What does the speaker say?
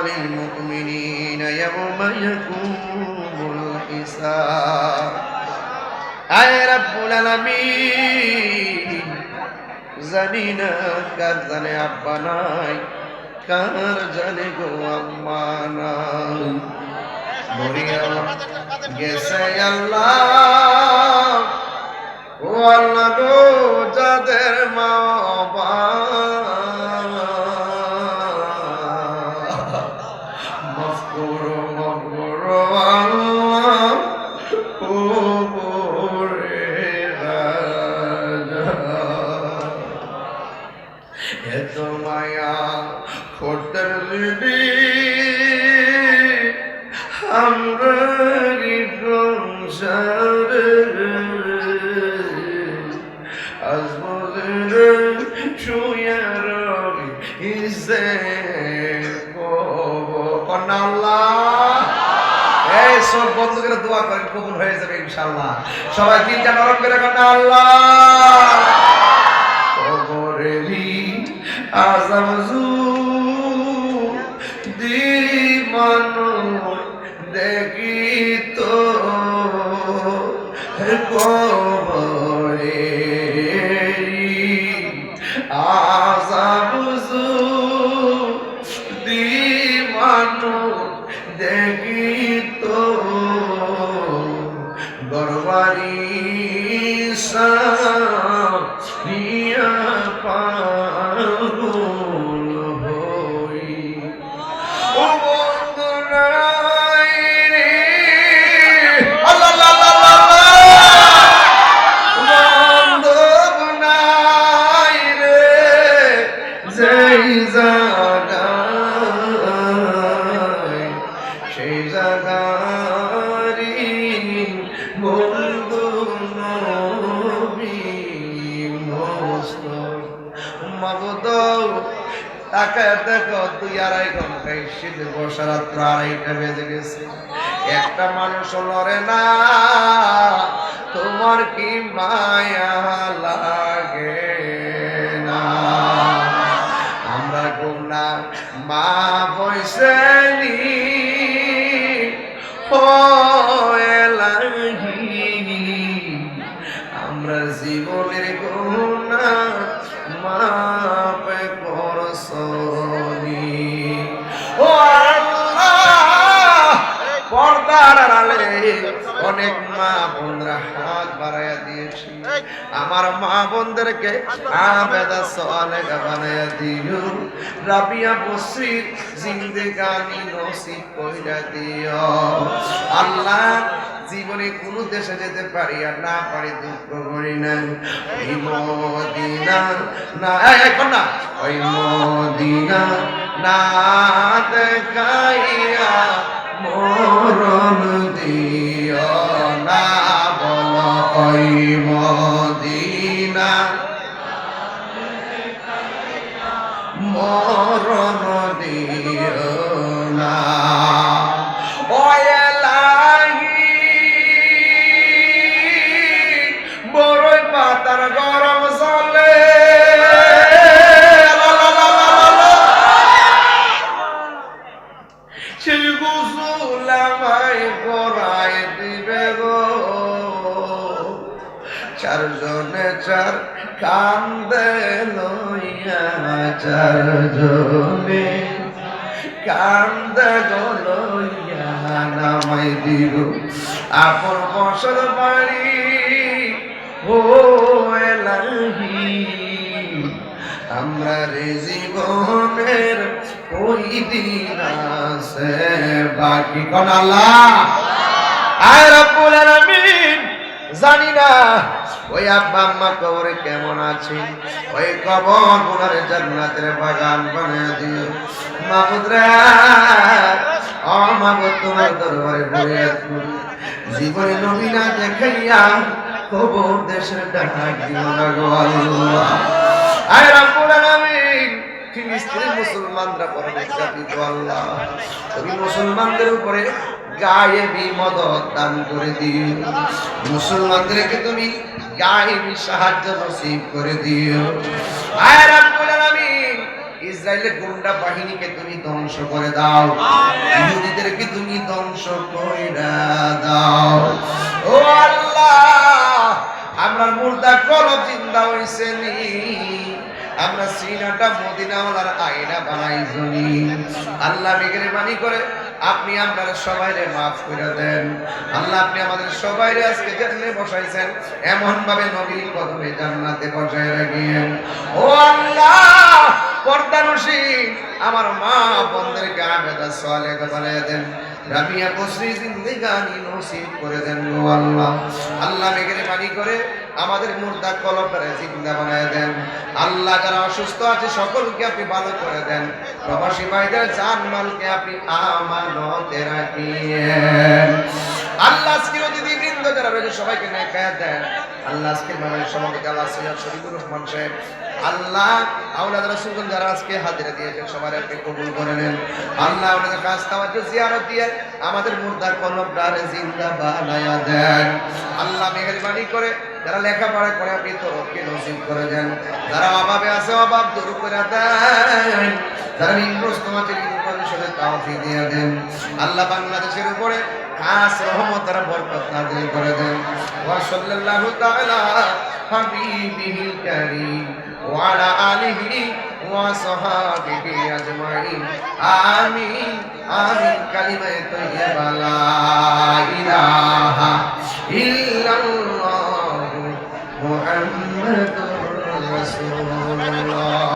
وللمؤمنين يوم يقوم الحساب আয় রব্বুল আলামিন জানি না কার জানে আব্বা নাই কার জানে গো আম্মা নাই মরিয়া গেছে আল্লাহ ও আল্লাহ গো যাদের মা বাবা আমরা আল্লাহ, এই সব বন্ধ করে দোয়া করেন, কবুল হয়ে যাবে ইনশাআল্লাহ। সবাই তিনটা নরম করে কন্যা আল্লাহ। দেখি তো। কবরে একটা মানুষ লড়ে না তোমার কি মায়া লাগে না? আমরা গুমনা মা বৈশালী অনেক মা বোনরা হাত বাড়াইয়া দিয়েছি। আমার মা বোনদেরকে আবেদা সলে বানাইয়া দিও। রাবিয়া বসির জিন্দেগানি নসিব কইরা দিও। আল্লাহ জীবনে কোন দেশে যেতে পারি আর না পারি দুঃখ করি না ওই মদিনা না এই, না ওই মদিনা না দেখাইয়া মরণ দিও। চার কান্দে লইয়া চারজনে কান্দে গো লইয়া নামাই দিব আপন বসল বাড়ি ও এলাহি আমরা রে জীবনের ওই দিন আছে বাকি। কোন আল্লাহ? আয় রব্বুল আলামিন। জানি না। ওই আব্বা আম্মা কবরে কেমন আছে? ওই কবর ওনার জান্নাতের বাগান বানিয়ে দিও। মাহুদরা ও মাহমুদ, তোমার দরবারে পড়ে আসব জীবনে নবী না দেখাইয়া কবর দেশের ডাক দিও না গো আল্লাহ। আয় ফিলিস্তিনি মুসলমানরা আল্লাহ। তুমি মুসলমানদের উপরে গায়েবী মদত দান করে দিও মুসলমানদেরকে তুমি গায়েবী সাহায্য নসিব করে দিও। আয় রাব্বুল আলামিন ইসরায়েলের গুন্ডা বাহিনীকে তুমি ধ্বংস করে দাও। ইহুদিদেরকে তুমি ধ্বংস করে দাও। ও আল্লাহ আমরা মুর্দা কলব জিন্দা হইছে নি। আমরা সিনাটা মদিনাওয়ালার আয়না বানাই জনি আল্লাহ মেহরবানি করে আপনি আপনার সবাইরে মাফ করে দেন। আল্লাহ আপনি আমাদের সবাইরে আজকে জান্নাতে বসাইছেন। এমন ভাবে নবীর কদমে জান্নাতে বসায় রাখিয়েন ও আল্লাহ পর্দানুসী আমার মা বন্ধেরকে আবেদা সোয়ালে বানায় দেন। রাবিয়া বসরি জিন্দেগানি নসিব করে দেন গো আল্লাহ। আল্লাহ মেহরবানি করে আমাদের মুর্দা কলপরে জিন্দা বানায় দেন। আল্লাহ যারা অসুস্থ আছে, সকলকে আপনি ভালো করে দেন। প্রবাসী ভাইদের জান মালকে আপনি আমানতে রাখিয়েন। আল্লাহ আজকে অতিথি বৃন্দ যারা রয়েছে, সবাইকে নেকায়াত দেন। আল্লাহ আজকে মানে সভাপতি আল্লাহ সৈয়দ শরীফুর রহমান সাহেব আল্লাহ আউলাদ রাসূলগণ যারা আজকে হাজিরা দিয়েছেন সবার আপনি কবুল করে নেন। আল্লাহ কাজ কাছ তাওয়াজ্জু জিয়ারত দিয়ে আমাদের মুর্দার কলবটারে জিন্দা বানায়া দেন। আল্লাহ মেহেরবানি করে যারা লেখাপড়া করে আপনি তরফকে নসিব করে দেন। যারা অভাবে আছে, অভাব দূর করে দেন। যারা নিম্নস্থ আছে ঋণ তাওফিক দিয়ে দেন। আল্লাহ বাংলাদেশের উপরে খাস রহমত বরকত নাযিল করে দেন। ওয়া সাল্লাল্লাহু তাআলা হাবিবিহি কারীম, ওয়া আলা আলিহি ওয়া সাহাবিহি আজমাইন। আমিন আমিন, কালিমায়ে তাইয়্যিবা, লা ইলাহা ইল্লাল্লাহু মুহাম্মাদুর রাসূলুল্লাহ।